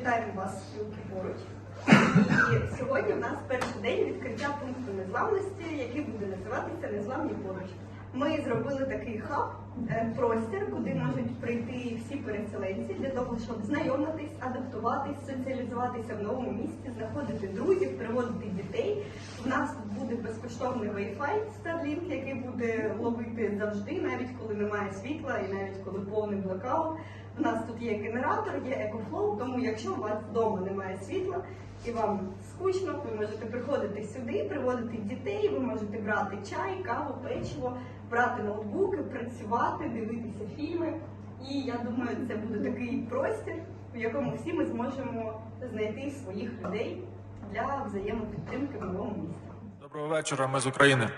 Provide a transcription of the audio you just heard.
Вітаємо вас спілки поруч. І сьогодні в нас перший день відкриття пункту незламності, який буде називатися Незламні поруч. Ми зробили такий хаб, е, простір, куди можуть прийти всі переселенці для того, щоб знайомитись, адаптуватись, соціалізуватися в новому місті, знаходити друзів, приводити дітей. У нас буде безкоштовний Wi-Fi Starlink, який буде ловити завжди, навіть коли немає світла і навіть коли повний блокаут. У нас тут є генератор, є екофлоу, тому якщо у вас вдома немає світла і вам скучно, ви можете приходити сюди, приводити дітей, ви можете брати чай, каву, печиво, брати ноутбуки, працювати, дивитися фільми. І я думаю, це буде такий простір, в якому всі ми зможемо знайти своїх людей для взаємопідтримки в новому місті. Доброго вечора, ми з України.